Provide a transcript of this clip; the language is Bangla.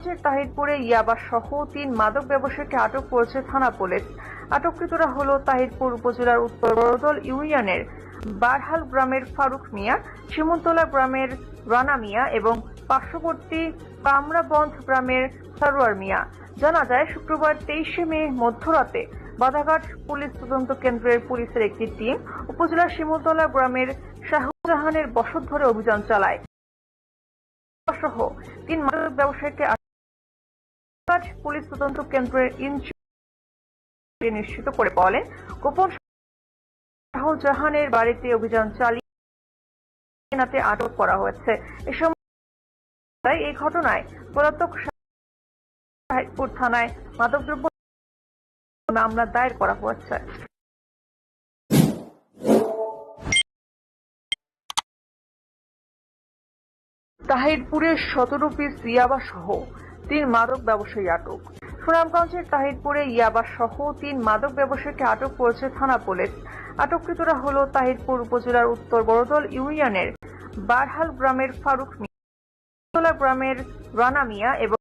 রাজশাহীর তাহিরপুরে ইয়াবা সহ তিন মাদক ব্যবসায়ীকে আটক করেছে থানা পুলিশ। আটককৃতরা হলো তাহিরপুর উপজেলার উত্তর বড়দল ইউনিয়নের বারহাল গ্রামের ফারুক মিয়া, শিমুলতলা গ্রামের রানা মিয়া এবং পার্শ্ববর্তী কামরাবন্ধ গ্রামের সারোয়ার মিয়া। জানা যায়, শুক্রবার তেইশে মে মধ্যরাতে বাধাঘাট পুলিশ তদন্ত কেন্দ্রের পুলিশের একটি টিম উপজেলার শিমুলতলা গ্রামের শাহজাহানের বসত ধরে অভিযান চালায়। সহ তিন মাদক ব্যবসায়ীকে আটক পুলিশ তদন্ত কেন্দ্রের ইনচার্জ নিশ্চিত করে বলেন, গোপন শাহজাহানের বাড়িতে অভিযান চালিয়ে নাতে আটক করা হয়েছে। এ সময় এই ঘটনায় পলাতক সাহেবপুর থানায় মাদকদ্রব্য মামলা দায়ের করা হয়েছে। তাহিরপুরের সতেরো পিস ইয়াবা সহ তিন মাদক ব্যবসায়ী আটক। সুনামগঞ্জের তাহিরপুরে ইয়াবা সহ তিন মাদক ব্যবসায়ীকে আটক করেছে থানা পুলিশ। আটককৃতরা হল তাহিরপুর উপজেলার উত্তর বড়দল ইউনিয়নের বারহাল গ্রামের ফারুক মিয়া গ্রামের রানা মিয়া এবং